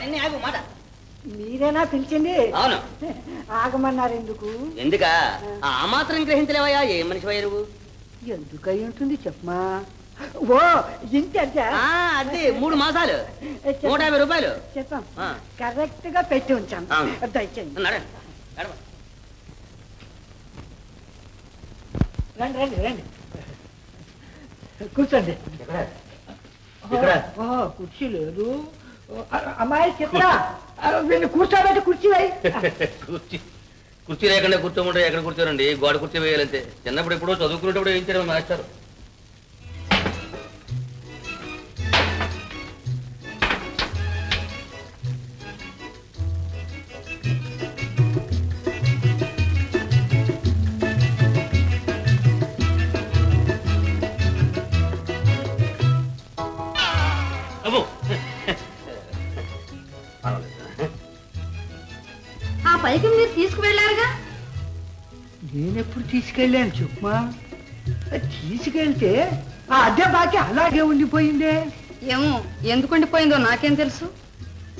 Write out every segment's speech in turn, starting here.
నిన్నే ఆగు మాట. మీరేనా పిలిచింది? అవును. ఆగమన్నారు ఎందుకు? ఎందుక ఆ మాత్రం గ్రహించలేవయ్యా ఏ మనిషి నువ్వు ఎందుకై ఉంటుంది చెప్పమా ఓ ఇంత ఆ, అది మూడు మాసాలు. నూట యాభై రూపాయలు. చెప్పాం. కరెక్ట్గా పెట్టి ఉంచాను అవును. దయచేయండి. రండి రండి రండి. కూర్చోండి. కుర్చీ లేదు. అమ్మాయి చిత్ర వీళ్ళు కూర్చోబెట్టి కుర్చీ వేయి. కుర్చీ. కుర్చీ లేకుండా కూర్చోమంటే ఎక్కడ కూర్చోరండి? గోడ కుర్చీ వేయాలంతే. చిన్నప్పుడు ఎప్పుడో చదువుకునేటప్పుడు వేయించారు మాస్టర్? నేనెప్పుడు తీసుకెళ్ళాను చెప్పమా తీసుకెళ్తే ఆ అద్దె బాకి అలాగే ఉండిపోయిందే. ఏమో ఎందుకు ఉండిపోయిందో నాకేం తెలుసు?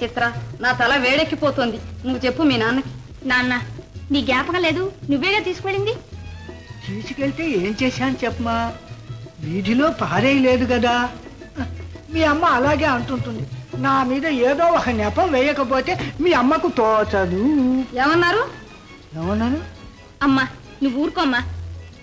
చిత్ర నా తల వేడెక్కిపోతుంది. నువ్వు చెప్పు మీ నాన్నకి. నాన్న నీ జ్ఞాపకం లేదు. నువ్వేగా తీసుకువెళ్ళింది? తీసుకెళ్తే ఏం చేశాను చెప్పమా వీధిలో పారేయలేదు కదా. మీ అమ్మ అలాగే అంటుంటుంది. నా మీద ఏదో ఒక నెపం వేయకపోతే మీ అమ్మకు తోచదు. ఏమన్నారు? ఏమన్నాను అమ్మా నువ్వు ఊరుకోమ్మా.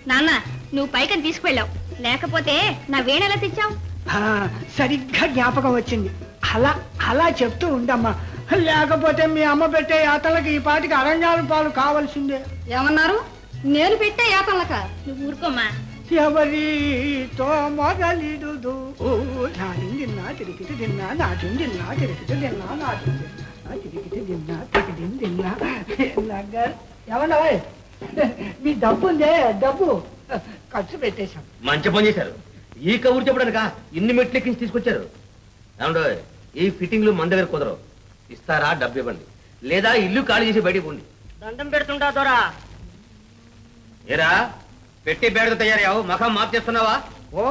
నాన్న నువ్వు పైకని తీసుకువెళ్ళావు. లేకపోతే నా వేణెలా తెచ్చావు? ఆ, సరిగ్గా జ్ఞాపకం వచ్చింది. అలా అలా చెప్తూ ఉండమ్మా. లేకపోతే మీ అమ్మ పెట్టే యాతలకి ఈ పాటికి అరణ్యాల పాలు కావాల్సిందే. ఏమన్నారు? నేను పెట్టే యాతనలక? నువ్వు ఊరుకోమ్మా. ఎవరితో మొదలిడుదు నాటిందిన్నా తిరిగితే తిన్నా తిరిగితే తిన్నా తిరిగితే తిన్నా తిరిగి తిన్నా. ఏమన్నా ఓయ్? మీ డబ్బు ఉందే డబ్బు. ఖర్చు పెట్టేశాం. మంచి పని చేశారు. ఈ కబురు చెప్పడానిక? ఇన్ని మెట్లు ఎక్కించి తీసుకొచ్చారు. ఏమండో ఈ ఫిట్టింగ్లు మన దగ్గర కుదరవు. ఇస్తారా డబ్బు ఇవ్వండి. లేదా ఇల్లు ఖాళీ చేసి బయటికి పోండి. దండం పెడుతుంటా దొరా. ఏరా పెట్టి బేడతో తయారయ్యావు? మఖం మాప్ చేస్తున్నావా? ఓ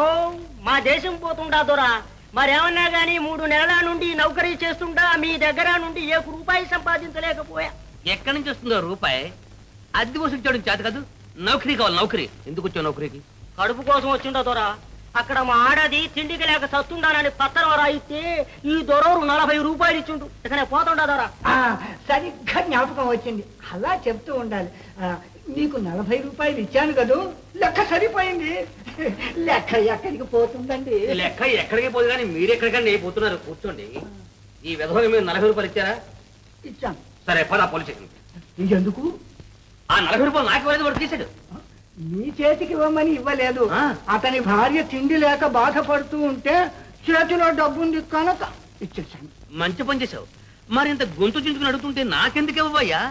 మా దేశం పోతుండా దొరా. మరేమన్నా గానీ మూడు నెలల నుండి నౌకరీ చేస్తుంటా మీ దగ్గర నుండి ఏ రూపాయి సంపాదించలేకపోయా. ఎక్కడి నుంచి వస్తుందో రూపాయి? అద్దె వసూలు చేయడం చేత కాదు. నౌకరీ కావాలి నౌకరీ. ఎందుకు వచ్చావు నౌకరీకి? కడుపు కోసం వచ్చిండా దొరా. అక్కడ మా ఆడది తిండికి లేక సత్తుండానని పత్రం రాయిస్తే ఈ దొరవరు నలభై రూపాయలు ఇచ్చిండు. ఇక నేను పోతుండా దొరా? ఆ, సరిగ్గా జ్ఞాపకం వచ్చింది. అలా చెప్తూ ఉండాలి. ఆ, నీకు నలభై రూపాయలు ఇచ్చాను కదూ? లెక్క సరిపోయింది. లెక్క ఎక్కడికి పోతుందండి? ఈ లెక్క ఎక్కడికి పోదు కానీ మీరు ఎక్కడికన్నా పోతున్నారు. కూర్చోండి. ఈ విధంగా మీరు నలభై రూపాయలు ఇచ్చారా? ఇచ్చాను. సరే పద పోలీస్ స్టేషన్ ఎందుకు? ఆ నలభై రూపాయలు నాకు ఇవ్వలేదు వాడు తీసాడు నీ చేతికి ఇవ్వమని ఇవ్వలేదు. ఆ. అతని భార్య తిండి లేక బాధపడుతూ ఉంటే చేతిలో డబ్బుంది కనుక ఇచ్చేసాను మంచి పని చేసావు మరి ఇంత గొంతు చించుకుని అడుగుతుంటే నాకెందుకు ఇవ్వయ్యా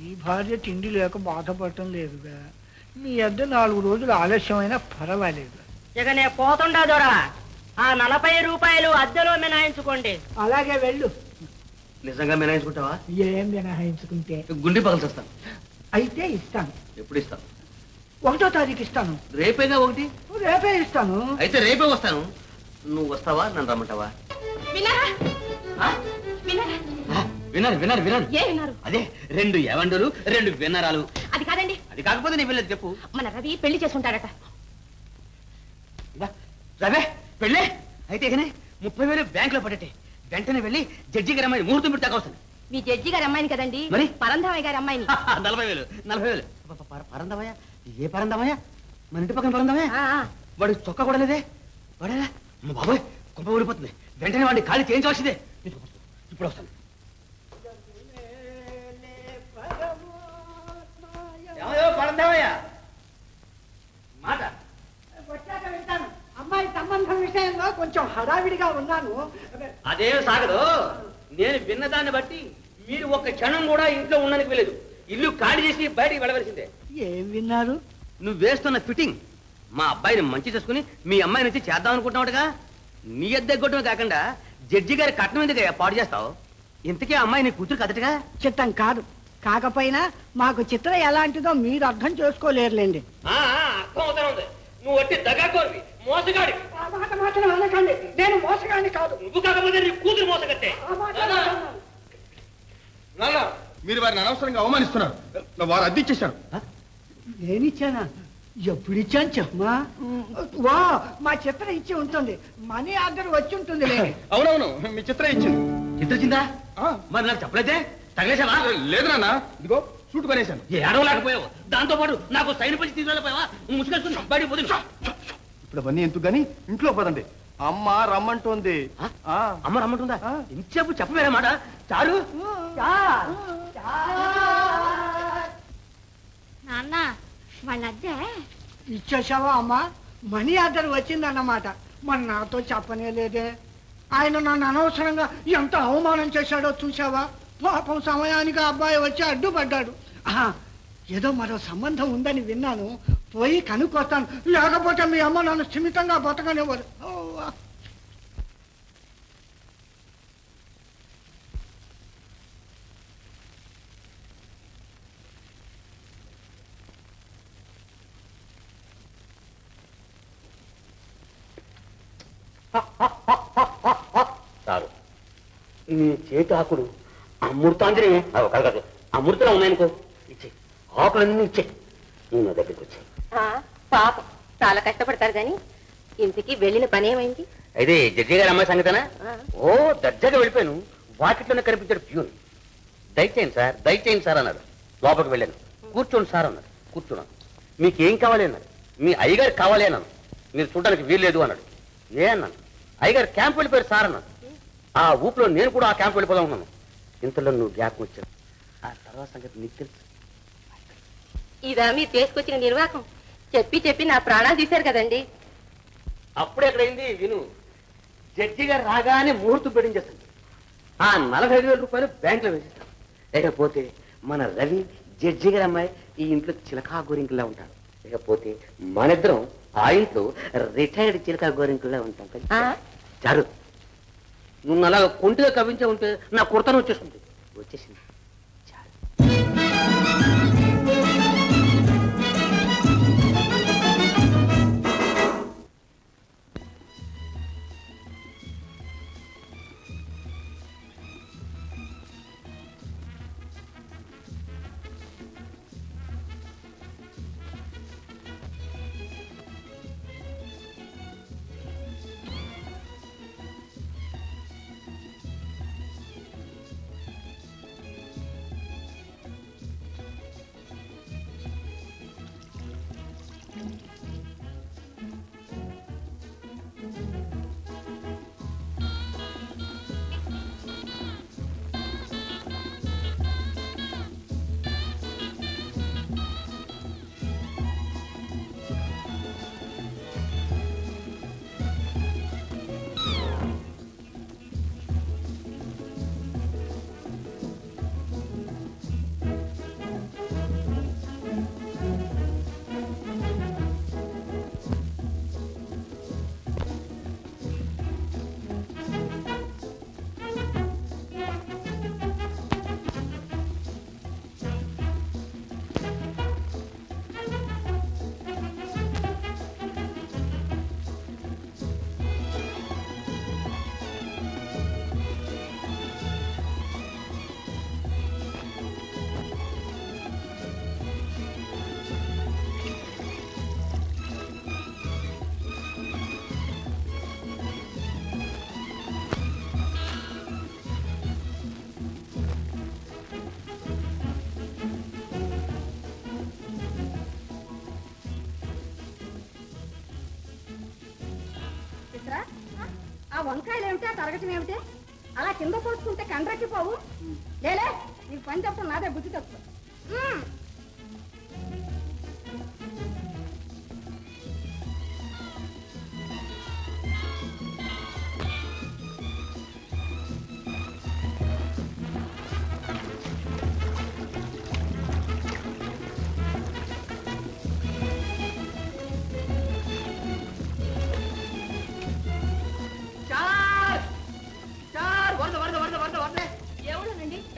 ఈ భార్య తిండి లేక బాధపడటం లేదుగా. మీ అద్దె నాలుగు రోజులు ఆలస్యమైనా పర్వాలేదు. ఇక నేను పోతుండా దొరా. ఆ నలభై రూపాయలు అద్దెలో మినాయించుకోండి అలాగే వెళ్ళు. నిజంగా మినాయించుకుంటావా ఏం మినహాయించుకుంటే? గుండె పగలు చేస్తాను అయితే ఇస్తాను. ఎప్పుడు ఇస్తావు ఒకటో తారీఖు ఇస్తాను. రేపేగా ఒకటి? రేపే ఇస్తాను. అయితే రేపే వస్తాను. నువ్వు వస్తావా? నన్ను రమ్మంటావా? వినారు? వినారు? వినారు ఏ విన్నారు అదే రెండు ఏవండలు రెండు విన్నరాలు. అది కాదండి. అది కాకపోతే నీ వెళ్ళేది చెప్పు. మన రవి పెళ్ళి చేసుకుంటాడట. ఇదా, రవే పెళ్ళే. అయితే ముప్పై వేలు బ్యాంక్లో పడటే. వెంటనే వెళ్ళి జడ్జి గారి అమ్మాయి ముహూర్తం పెట్టి వస్తుంది మీ జడ్జి గారి అమ్మాయిని కదండి. మరి? పరంధామయ్య గారి అమ్మాయిని. నలభై వేలు నలభై వేలు. ప- ప- పర- పరందమయ్య ఏ పరందమయ్య మన ఇంటి పక్కన పరందమయ్య ఆ, ఆ. వాడు చొక్కా కూడా లేదే? వాడేలా? బాబోయ్ కుప్ప ఊడిపోతుంది. వెంటనే వాడిని ఖాళీ చేయించవలసిందే. ఇప్పుడు వస్తాను. మాట. వచ్చాక వెళ్తాను అమ్మాయి సంబంధం విషయంలో కొంచెం హడావిడిగా ఉన్నాను. అదేం సాగదు. నేను విన్నదాన్ని బట్టి మీరు ఒక్క క్షణం కూడా ఇంట్లో ఉండడానికి వెళ్ళలేదు ఇల్లు ఖాళీ చేసి బయటికి వెళ్ళవలసిందే. ఏం విన్నారు? నువ్వు వేస్తున్న ఫిట్టింగ్ మా అబ్బాయిని మంచి చేసుకుని మీ అమ్మాయిని వచ్చి చేద్దాం అనుకుంటున్నావుగా నీ అద్దె కాకుండా జడ్జి గారి కట్నం ఎందుకు పాడు చేస్తావు? ఇంతకీ అమ్మాయి నీ కూతురు కదటగా? చిత్తం కాదు. కాకపోయినా మాకు చిత్ర ఎలాంటిదో మీరు అర్థం చేసుకోలేరులేండి. నువ్వు వట్టి దగాకోరివి మోసగాడి ఆ మాట మాత్రం అనకండి. నేను మోసగాన్ని కాదు. నువ్వు కాకపోతే నీ కూతురు మోసగట్టే ఆ మాట అనకండి. నాన్న మీరు వారిని అనవసరంగా అవమానిస్తున్నారు. వారు అద్దె ఇచ్చేశారు. నేనిచ్చానా ఎప్పుడు ఇచ్చాను చెప్పమా వా మా చిత్ర ఇచ్చి ఉంటుంది. మనీ ఆర్డర్ వచ్చి ఉంటుంది అవునవును మీ చిత్రం ఇచ్చింది. చిత్రచిందా? ఆ, మరి నాకు చెప్పలేదే? తగలేసావా లేదు నాన్న. ఇదిగో సూట్ కొనేశాను. ఏ అడవలేకపోయావు దాంతో పాటు నాకు సైన్ పచ్చి తీసుకెళ్ళిపోయావా ముసుగేసుకుని బయటికి పోతుంది ఇప్పుడు అవన్నీ ఎందుకు గాని ఇంట్లో పదండి. అమ్మ రమ్మంటోంది. ఆ, అమ్మ రమ్మంటుందా. ఇంతసేపు చెప్పవేరే మాట? చారు? నాన్న వాళ్ళ అద్దె ఇచ్చేసావా అమ్మా? మనీ ఆర్డర్ వచ్చిందన్నమాట. మరి నాతో చెప్పనే లేదే. ఆయన నన్ను అనవసరంగా ఎంత అవమానం చేశాడో చూసావా పాపం సమయానికి అబ్బాయి వచ్చి అడ్డుపడ్డాడు. ఆహా, ఏదో మరో సంబంధం ఉందని విన్నాను. పోయి కనుక్కొస్తాను. లేకపోతే మీ అమ్మ నన్ను స్థిమితంగా బతకనివ్వరు ఓ, నీ చేతి ఆకులు అమృతాంజనే అవి కాదు కాదు. అమృతలా ఉన్నాయనుకో. ఇచ్చే ఆకులన్నీ ఇచ్చే. నువ్వు నా దగ్గరికి వచ్చాయి. ఆ, పాపం. చాలా కష్టపడతారు కానీ ఇంతకీ వెళ్ళిన పని ఏమైంది? అయితే జడ్జి గారి అమ్మాయి సంగతనా? ఆ. ఓ దర్జాగా వెళ్ళిపోయాను. వాకిట్లోనే కనిపించాడు ప్యూన్. దయచేయండి సార్ దయచేయండి సార్ అన్నాడు. లోపలికి వెళ్ళాను. కూర్చోండి సార్ అన్నాడు. కూర్చున్నాను. మీకేం కావాలి అన్నాడు. మీ అయ్యగారు కావాలి అన్నాను. మీరు చూడడానికి వీల్లేదు అన్నాడు. ఏ అన్నాను? అయ్యగారు క్యాంప్ వెళ్ళిపోయారు సార్ అన్నాడు. ఆ ఊపిలో నేను కూడా ఆ క్యాంప్ వెళ్ళిపోదాం ఉన్నాను ఇంతలో నువ్వు జ్ఞాపకం వచ్చావు. ఆ తర్వాత సంగతి నీకు తెలుసు. ఇదా మీరు చేసుకొచ్చిన నిర్వాహకం. చెప్పి చెప్పి నా ప్రాణాలు తీశారు కదండి. అప్పుడే ఎక్కడైంది? విను. జడ్జి గారు రాగానే ముహూర్తం పెట్టించేస్తుంది ఆ నలభై ఐదు వేల రూపాయలు బ్యాంకులో వేసేస్తాం లేకపోతే మన రవి జడ్జి గారి అమ్మాయి ఈ ఇంట్లో చిలకా గోరింకులా ఉంటాడు లేకపోతే మనిద్దరం ఆ ఇంట్లో రిటైర్డ్ చిలకా గోరింకులా ఉంటాం. ఆ? చారు నువ్వు అలా కొంటిగా కవించే ఉంటే నా కుర్తను వచ్చేస్తుంది. వచ్చేసింది. చిత్రా ఆ వంకాయలు ఏమిటి ఆ తరగటం ఏమిటి? అలా కింద పోసుకుంటే కండ్రకి పోవు లేలే నీకు పని చెప్పడం నాదే బుద్ధి తక్కువ.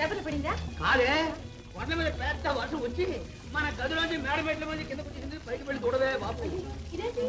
పేపర్లో పడిందా కాదే కొండ మీద పెద్ద వర్షం వచ్చి మన గదిలోంచి మేడమేట్ల మీద కింద పుచ్చింది బయట వెళ్ళి చూడదే బాబు ఇదేంటి